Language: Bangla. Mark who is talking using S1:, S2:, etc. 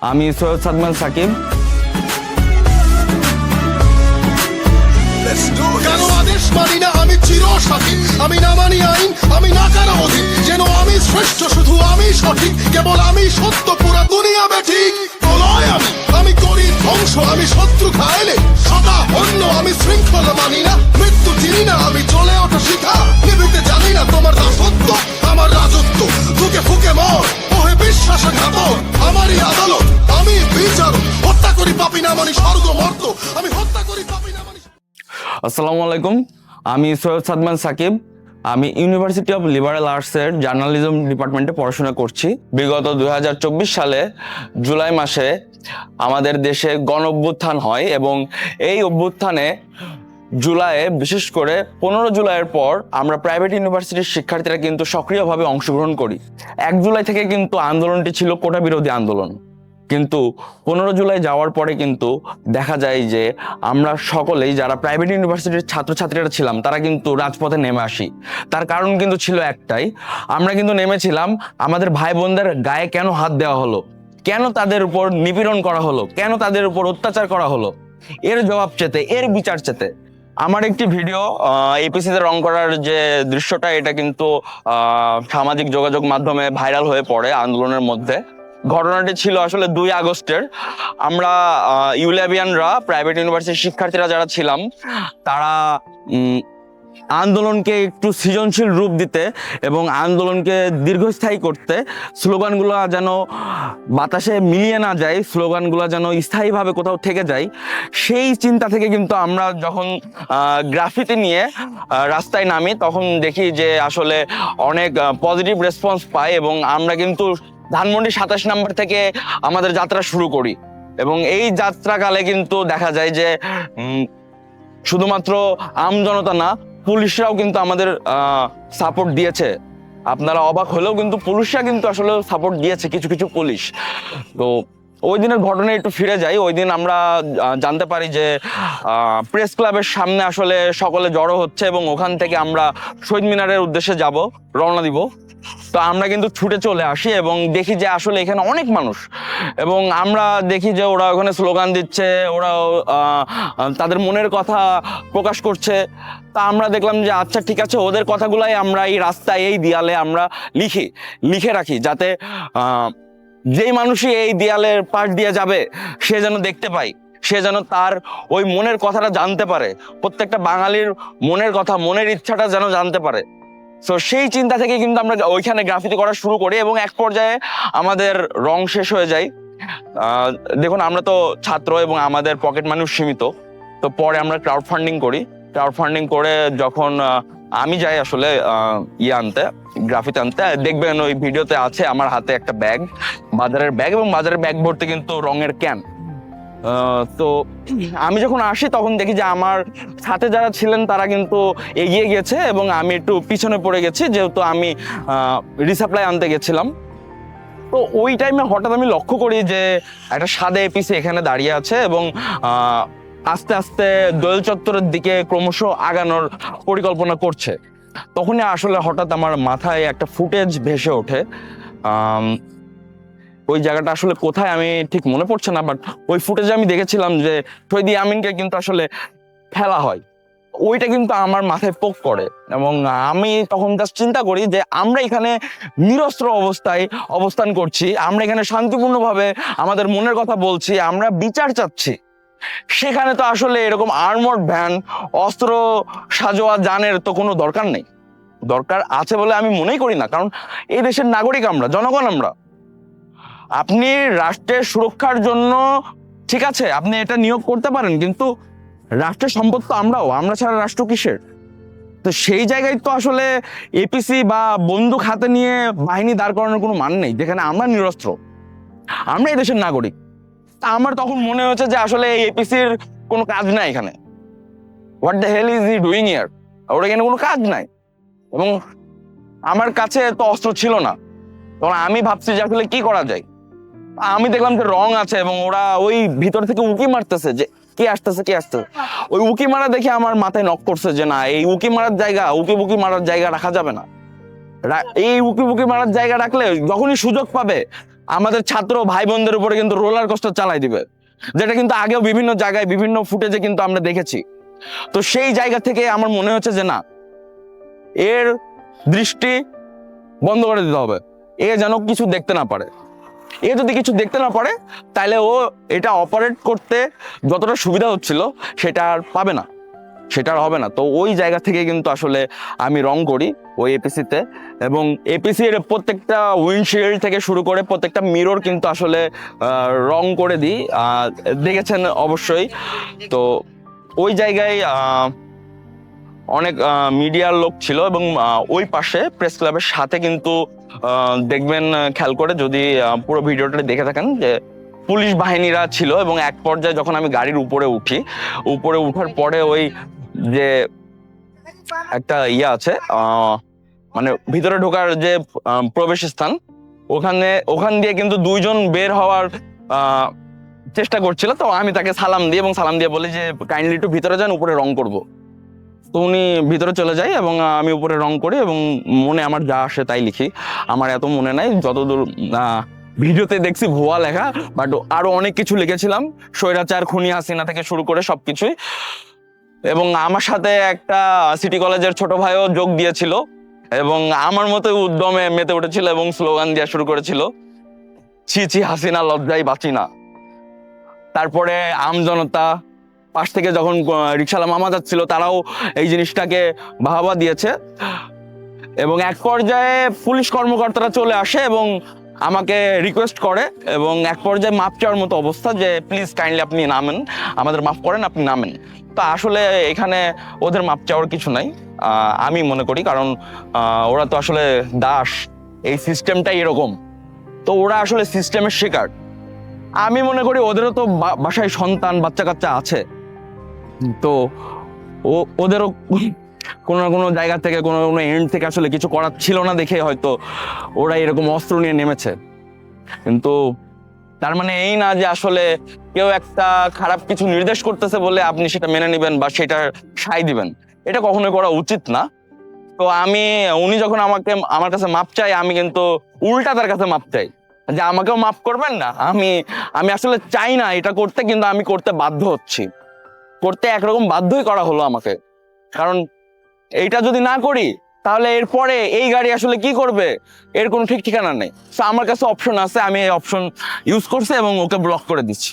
S1: আমি সৈয়দ সাদমান সাকিব।
S2: কেন আদেশ মানি না আমি চির সঠিক? আমি না মানি আইন, আমি না কারও অধীন? যেন আমি শ্রেষ্ঠ, শুধু আমি সঠিক। কেবল আমি সত্য, পুরা দুনিয়া বেঠিক প্রলয় আমি আমি করি ধ্বংস, আমি শত্রু খাইলে সদা অন্য আমি শৃঙ্খলা মানি
S1: আসসালামু আলাইকুম। আমি সৈয়দ সাদমান সাকিব। আমি ইউনিভার্সিটি অফ লিবারেল আর্টসের জার্নালিজম ডিপার্টমেন্টে পড়াশোনা করছি। বিগত দুই হাজার চব্বিশ সালে জুলাই মাসে আমাদের দেশে গণ অভ্যুত্থান হয় এবং এই অভ্যুত্থানে জুলাইয়ে বিশেষ করে পনেরো জুলাইয়ের পর আমরা প্রাইভেট ইউনিভার্সিটির শিক্ষার্থীরা কিন্তু সক্রিয়ভাবে অংশগ্রহণ করি। এক জুলাই থেকে কিন্তু আন্দোলনটি ছিল কোটা বিরোধী আন্দোলন। কিন্তু পনেরো জুলাই যাওয়ার পরে কিন্তু দেখা যায় যে আমরা সকলেই যারা প্রাইভেট ইউনিভার্সিটির ছাত্রছাত্রীরা ছিলাম, তারা কিন্তু রাজপথে নেমে আসি। তার কারণ কিন্তু ছিল একটাই, আমরা কিন্তু নেমেছিলাম, আমাদের ভাই বোনদের গায়ে কেন হাত দেওয়া হলো? কেন তাদের উপর নিপীড়ন করা হলো? কেন তাদের উপর অত্যাচার করা হলো? এর জবাব চেতে, এর বিচার চেতে, আমার একটি ভিডিও এপিসিতে রং করার যে দৃশ্যটা, এটা কিন্তু সামাজিক যোগাযোগ মাধ্যমে ভাইরাল হয়ে পড়ে আন্দোলনের মধ্যে। ঘটনাটি ছিল আসলে দুই আগস্টের। আমরা আহ, ইউলেবিয়ানরা প্রাইভেট ইউনিভার্সিটির শিক্ষার্থীরা যারা ছিলাম তারা আন্দোলনকে একটু সৃজনশীল রূপ দিতে এবং আন্দোলনকে দীর্ঘস্থায়ী করতে স্লোগানগুলো যেন বাতাসে মিলিয়ে না যায় স্লোগানগুলো যেন স্থায়ীভাবে কোথাও থেকে যায় সেই চিন্তা থেকে কিন্তু আমরা যখন গ্রাফিতি নিয়ে রাস্তায় নামি তখন দেখি যে আসলে অনেক পজিটিভ রেসপন্স পাই এবং আমরা কিন্তু ধানমন্ডি সাতাশ নাম্বার থেকে আমাদের যাত্রা শুরু করি। এবং এই যাত্রাকালে কিন্তু দেখা যায় যে শুধুমাত্র আমজনতা না, পুলিশরাও কিন্তু আমাদের সাপোর্ট দিয়েছে। আপনারা অবাক হলেও কিন্তু পুলিশরা কিন্তু আসলে সাপোর্ট দিয়েছে কিছু কিছু পুলিশ। তো ওই দিনের ঘটনায় একটু ফিরে যাই। ওই দিন আমরা জানতে পারি যে প্রেস ক্লাবের সামনে আসলে সকলে জড়ো হচ্ছে এবং ওখান থেকে আমরা শহীদ মিনারের উদ্দেশ্যে যাব, রওনা দিব। তো আমরা কিন্তু ছুটে চলে আসি এবং দেখি যে আসলে এখানে অনেক মানুষ। এবং আমরা দেখি যে ওরা ওখানে স্লোগান দিচ্ছে ওরা তাদের মনের কথা প্রকাশ করছে। তা আমরা দেখলাম যে আচ্ছা ঠিক আছে, ওদের কথাগুলাই আমরা এই রাস্তায়, এই দেয়ালে আমরা লিখি, লিখে রাখি যাতে যেই মানুষই এই দেয়ালের পাশ দিয়ে যাবে, সে যেন দেখতে পায়, সে যেন তার ওই মনের কথাটা জানতে পারে। প্রত্যেকটা বাঙালির মনের কথা, মনের ইচ্ছাটা যেন জানতে পারে। তো সেই চিন্তা থেকে কিন্তু আমরা ওইখানে গ্রাফিতি করা শুরু করি এবং এক পর্যায়ে আমাদের রং শেষ হয়ে যায়। দেখুন, আমরা তো ছাত্র এবং আমাদের পকেট মানুষ সীমিত। তো পরে আমরা ক্রাউড ফান্ডিং করি। ক্রাউড ফান্ডিং করে যখন আমি যাই আসলে ইয়ে আনতে গ্রাফিতে আনতে, দেখবেন ওই ভিডিওতে আছে আমার হাতে একটা ব্যাগ বাজারের ব্যাগ এবং বাজারের ব্যাগ ভর্তি কিন্তু রঙের ক্যান তো আমি যখন আসি তখন দেখি যে আমার সাথে যারা ছিলেন তারা কিন্তু এগিয়ে গেছে এবং আমি একটু পিছনে পড়ে গেছি, যেহেতু আমি রিসাপ্লাই আনতে গেছিলাম। তো ওই টাইমে হঠাৎ আমি লক্ষ্য করি যে একটা সাদা এপিসি এখানে দাঁড়িয়ে আছে এবং আস্তে আস্তে দোয়েল চত্বরের দিকে ক্রমশ আগানোর পরিকল্পনা করছে। তখনই আসলে হঠাৎ আমার মাথায় একটা ফুটেজ ভেসে ওঠে। ওই জায়গাটা আসলে কোথায় আমি ঠিক মনে পড়ছে না বাট ওই ফুটেজে আমি দেখেছিলাম যে শহীদ আমিনকে কিন্তু আসলে ফেলা হয়। ওইটা কিন্তু আমার মাথায় পোক করে এবং আমি তখন জাস্ট চিন্তা করি যে আমরা এখানে নিরস্ত্র অবস্থায় অবস্থান করছি, আমরা এখানে শান্তিপূর্ণভাবে আমাদের মনের কথা বলছি, আমরা বিচার চাচ্ছি। সেখানে তো আসলে এরকম আর্মড ভ্যান অস্ত্র সাজোয়া যানের তো কোনো দরকার নেই। দরকার আছে বলে আমি মনেই করি না, কারণ এই দেশের নাগরিক আমরা, জনগণ আমরা। আপনি রাষ্ট্রের সুরক্ষার জন্য, ঠিক আছে, আপনি এটা নিয়োগ করতে পারেন, কিন্তু রাষ্ট্রের সম্পদ তো আমরাও, আমরা ছাড়া রাষ্ট্র কিসের? তো সেই জায়গায় তো আসলে এপিসি বা বন্দুক হাতে নিয়ে বাহিনী দাঁড় করানোর কোনো মান নেই, যেখানে আমরা নিরস্ত্র, আমরা এই দেশের নাগরিক। তা আমার তখন মনে হচ্ছে যে আসলে এই এপিসির কোনো কাজ নাই এখানে। What the hell is he doing ইয়ার ওর এখানে কোনো কাজ নাই। এবং আমার কাছে তো অস্ত্র ছিল না। তখন আমি ভাবছি যে আসলে কি করা যায়? আমি দেখলাম যে রং আছে এবং ওরা ওই ভিতর থেকে উকি মারতেছে যে, কে আসতেছে কে আসতেছে? ওই উকি মারা দেখে আমার মাথায় নক করছে যে, না, এই উকি মারার জায়গা, উকি বুকি মারার জায়গা রাখা যাবে না। এই উকি বুকি মারার জায়গা রাখলে যখনই সুযোগ পাবে, আমাদের ছাত্র ভাই বোনদের উপরে কিন্তু রোলার কষ্ট চালাই দিবে, যেটা কিন্তু আগেও বিভিন্ন জায়গায়, বিভিন্ন ফুটেজে কিন্তু আমরা দেখেছি। তো সেই জায়গা থেকে আমার মনে হচ্ছে যে, না, এর দৃষ্টি বন্ধ করে দিতে হবে। এ যেন কিছু দেখতে না পারে। এ যদি কিছু দেখতে না পারে তাহলে ও এটা অপারেট করতে যতটা সুবিধা হচ্ছিল, সেটা আর পাবে না। সেটা আর হবে না। তো ওই জায়গা থেকে কিন্তু আসলে আমি রং করি ওই এপিসিতে এবং এপিসির প্রত্যেকটা উইন্ডশিল্ড থেকে শুরু করে প্রত্যেকটা মিরর কিন্তু আসলে রং করে দিই। দেখেছেন অবশ্যই। তো ওই জায়গায় অনেক মিডিয়ার লোক ছিল এবং ওই পাশে প্রেস ক্লাবের সাথে কিন্তু দেখবেন খেয়াল করে যদি পুরো ভিডিওটা দেখে থাকেন যে পুলিশ বাহিনীরা ছিল এবং এক পর্যায়ে যখন আমি গাড়ির উপরে উঠি, উপরে উঠার পরে ওই যে একটা ইয়ে আছে মানে ভিতরে ঢোকার যে প্রবেশ স্থান, ওখানে, ওখান দিয়ে কিন্তু দুইজন বের হওয়ার চেষ্টা করছিল। তো আমি তাকে সালাম দিই এবং সালাম দিয়ে বলি যে কাইন্ডলি একটু ভিতরে যান, উপরে রং করব। তো উনি ভিতরে চলে যায় এবং আমি উপরে রং করি এবং মনে আমার যা আসে তাই লিখি। আমার এত মনে নাই, যতদূর ভিডিওতে দেখছি ভুয়া লেখা বাট আরও অনেক কিছু লিখেছিলাম। স্বৈরাচার, খুনি, হাসিনা থেকে শুরু করে সবকিছুই। এবং আমার সাথে একটা সিটি কলেজের ছোট ভাইও যোগ দিয়েছিল এবং আমার মতো উদ্যমে মেতে উঠেছিল এবং স্লোগান দেওয়া শুরু করেছিল, ছি ছি, হাসিনা লজ্জাই বাঁচি না। তারপরে আমজনতা পাশ থেকে যখন আহ, রিক্সাওয়ালা মামা যাচ্ছিল তারাও এই জিনিসটাকে বাহাবা দিয়েছে। এবং এক পর্যায়ে পুলিশ কর্মকর্তারা চলে আসে এবং আমাকে রিকোয়েস্ট করে এবং এক পর্যায়ে মাপ চাওয়ার মতো অবস্থা যে প্লিজ কাইন্ডলি আপনি নামেন। আমাদের মাফ করেন আপনি নামেন। তো আসলে এখানে ওদের মাপ চাওয়ার কিছু নাই। আমি মনে করি কারণ ওরা তো আসলে দাস। এই সিস্টেমটাই এরকম। তো ওরা আসলে সিস্টেমের শিকার। আমি মনে করি ওদেরও তো বাসায় সন্তান বাচ্চা কাচ্চা আছে। তো ও, ওদেরও কোনো না কোনো জায়গা থেকে, কোনো কোনো এন্ড থেকে আসলে কিছু করার ছিল না দেখে হয়তো ওরা এরকম অস্ত্র নিয়ে নেমেছে। কিন্তু তার মানে এই না যে আসলে কেউ একটা খারাপ কিছু নির্দেশ করতেছে বলে আপনি সেটা মেনে নেবেন বা সেটা সাই দিবেন, এটা কখনোই করা উচিত না। তো আমি, উনি যখন আমাকে, আমার কাছে মাপ চাই আমি কিন্তু উল্টা তার কাছে মাপ চাই। যে আমাকেও মাফ করবেন না, আমি আমি আসলে চাই না এটা করতে, কিন্তু আমি করতে বাধ্য হচ্ছি। করতে একরকম বাধ্যই করা হলো আমাকে। কারণ এইটা যদি না করি, তাহলে এরপরে এই গাড়ি আসলে কি করবে? এর কোনো ঠিক ঠিকানা নেই। তো আমার কাছে অপশন আছে, আমি এই অপশন ইউজ করছি এবং ওকে ব্লক করে দিচ্ছি।